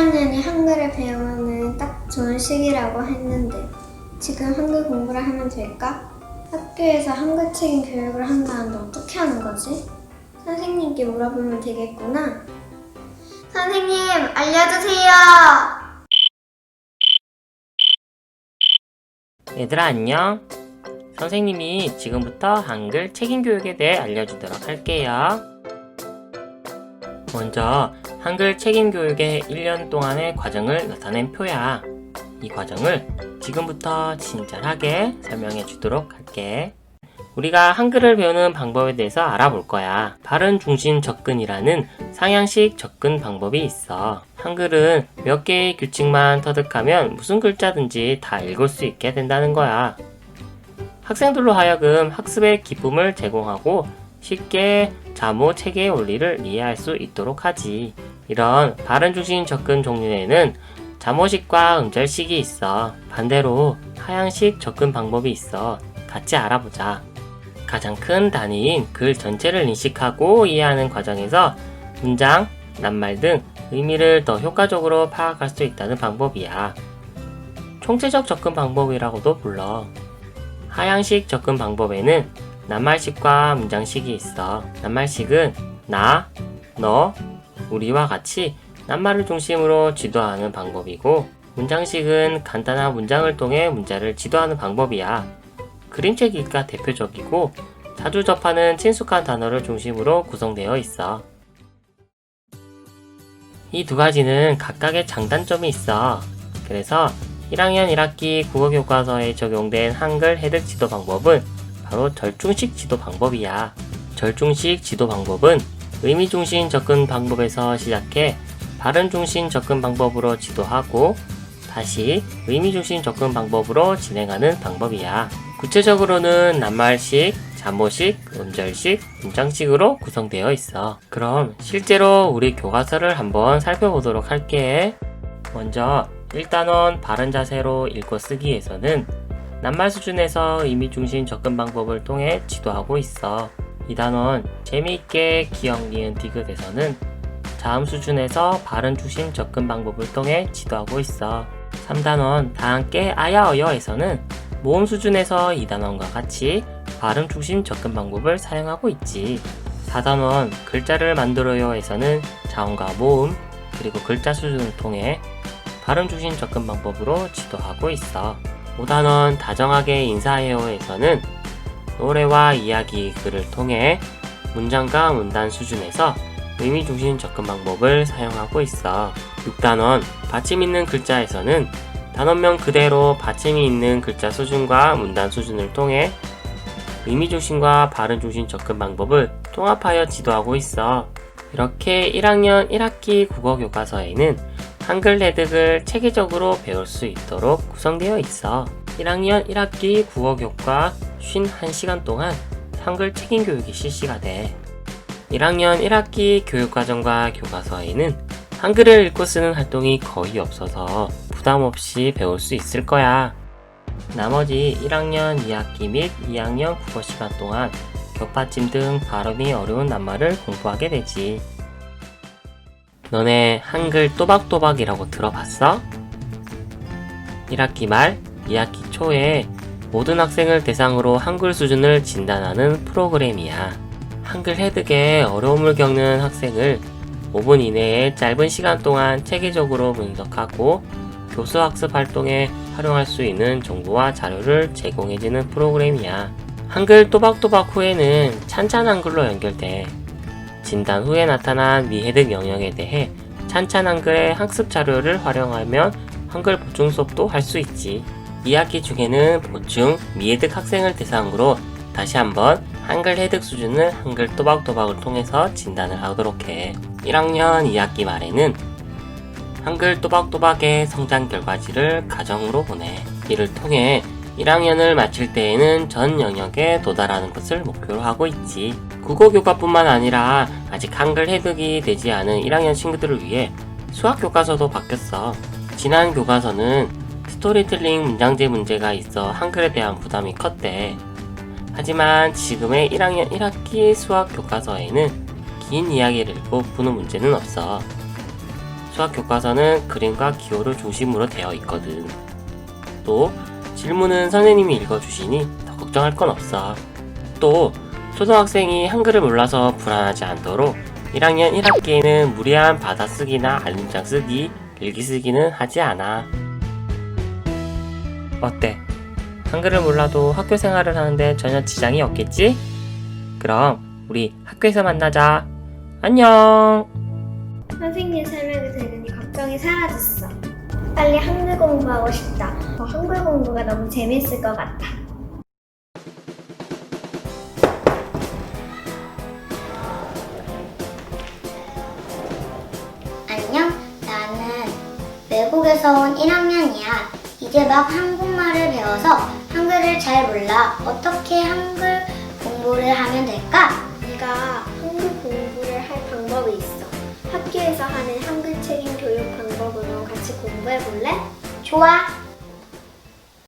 1학년이 한글을 배우는 딱 좋은 시기라고 했는데 지금 한글 공부를 하면 될까? 학교에서 한글 책임 교육을 한다는데 어떻게 하는 거지? 선생님께 물어보면 되겠구나. 선생님, 알려주세요! 얘들아 안녕. 선생님이 지금부터 한글 책임 교육에 대해 알려주도록 할게요. 먼저 한글 책임 교육의 1년 동안의 과정을 나타낸 표야. 이 과정을 지금부터 친절하게 설명해 주도록 할게. 우리가 한글을 배우는 방법에 대해서 알아볼 거야. 발음 중심 접근이라는 상향식 접근 방법이 있어. 한글은 몇 개의 규칙만 터득하면 무슨 글자든지 다 읽을 수 있게 된다는 거야. 학생들로 하여금 학습의 기쁨을 제공하고 쉽게 자모 체계의 원리를 이해할 수 있도록 하지. 이런 발음 중심 접근 종류에는 자모식과 음절식이 있어. 반대로 하향식 접근 방법이 있어. 같이 알아보자. 가장 큰 단위인 글 전체를 인식하고 이해하는 과정에서 문장, 낱말 등 의미를 더 효과적으로 파악할 수 있다는 방법이야. 총체적 접근 방법이라고도 불러. 하향식 접근 방법에는 낱말식과 문장식이 있어. 낱말식은 나, 너, 우리와 같이 낱말을 중심으로 지도하는 방법이고, 문장식은 간단한 문장을 통해 문자를 지도하는 방법이야. 그림책 읽기가 대표적이고, 자주 접하는 친숙한 단어를 중심으로 구성되어 있어. 이 두 가지는 각각의 장단점이 있어. 그래서 1학년 1학기 국어교과서에 적용된 한글 해득 지도 방법은 바로 절중식 지도 방법이야. 절중식 지도 방법은 의미 중심 접근 방법에서 시작해 발음 중심 접근 방법으로 지도하고 다시 의미 중심 접근 방법으로 진행하는 방법이야. 구체적으로는 낱말식, 자모식, 음절식, 문장식으로 구성되어 있어. 그럼 실제로 우리 교과서를 한번 살펴보도록 할게. 먼저 1단원 바른 자세로 읽고 쓰기에서는 낱말 수준에서 의미 중심 접근 방법을 통해 지도하고 있어. 2단원 재미있게 기억 니은 디귿에서는 자음 수준에서 발음 중심 접근 방법을 통해 지도하고 있어. 3단원 다 함께 아야어여에서는 모음 수준에서 2단원과 같이 발음 중심 접근 방법을 사용하고 있지. 4단원 글자를 만들어요에서는 자음과 모음 그리고 글자 수준을 통해 발음 중심 접근 방법으로 지도하고 있어. 5단원 다정하게 인사해요에서는 노래와 이야기 글을 통해 문장과 문단 수준에서 의미 중심 접근 방법을 사용하고 있어. 6단원 받침 있는 글자에서는 단원명 그대로 받침이 있는 글자 수준과 문단 수준을 통해 의미 중심과 발음 중심 접근 방법을 통합하여 지도하고 있어. 이렇게 1학년 1학기 국어 교과서에는 한글 해득을 체계적으로 배울 수 있도록 구성되어 있어. 1학년 1학기 국어 교과 51시간 동안 한글 책임 교육이 실시가 돼. 1학년 1학기 교육과정과 교과서에는 한글을 읽고 쓰는 활동이 거의 없어서 부담 없이 배울 수 있을 거야. 나머지 1학년 2학기 및 2학년 국어 시간 동안 격받침 등 발음이 어려운 낱말을 공부하게 되지. 너네 한글 또박또박이라고 들어봤어? 1학기 말, 2학기 초에 모든 학생을 대상으로 한글 수준을 진단하는 프로그램이야. 한글 해득에 어려움을 겪는 학생을 5분 이내에 짧은 시간 동안 체계적으로 분석하고 교수 학습 활동에 활용할 수 있는 정보와 자료를 제공해주는 프로그램이야. 한글 또박또박 후에는 찬찬 한글로 연결돼. 진단 후에 나타난 미해득 영역에 대해 찬찬 한글의 학습 자료를 활용하면 한글 보충 수업도 할 수 있지. 2학기 중에는 보충 미해득 학생을 대상으로 다시 한번 한글 해득 수준을 한글 또박또박을 통해서 진단을 하도록 해. 1학년 2학기 말에는 한글 또박또박의 성장 결과지를 가정으로 보내. 이를 통해 1학년을 마칠 때에는 전 영역에 도달하는 것을 목표로 하고 있지. 국어 교과뿐만 아니라 아직 한글 해득이 되지 않은 1학년 친구들을 위해 수학 교과서도 바뀌었어. 지난 교과서는 스토리텔링 문장제 문제가 있어 한글에 대한 부담이 컸대. 하지만 지금의 1학년 1학기 수학 교과서에는 긴 이야기를 읽고 푸는 문제는 없어. 수학 교과서는 그림과 기호를 중심으로 되어 있거든. 또 질문은 선생님이 읽어주시니 더 걱정할 건 없어. 또 초등학생이 한글을 몰라서 불안하지 않도록 1학년 1학기에는 무리한 받아쓰기나 알림장 쓰기, 일기 쓰기는 하지 않아. 어때? 한글을 몰라도 학교 생활을 하는데 전혀 지장이 없겠지? 그럼 우리 학교에서 만나자. 안녕! 선생님 설명이 들으니 걱정이 사라졌어. 빨리 한글 공부하고 싶다. 어, 한글 공부가 너무 재밌을 것 같아. 안녕, 나는 외국에서 온 1학년이야. 이제 막 한국 배워서 한글을 잘 몰라. 어떻게 한글 공부를 하면 될까? 네가 한글 공부를 할 방법이 있어. 학교에서 하는 한글 책임 교육 방법으로 같이 공부해 볼래? 좋아.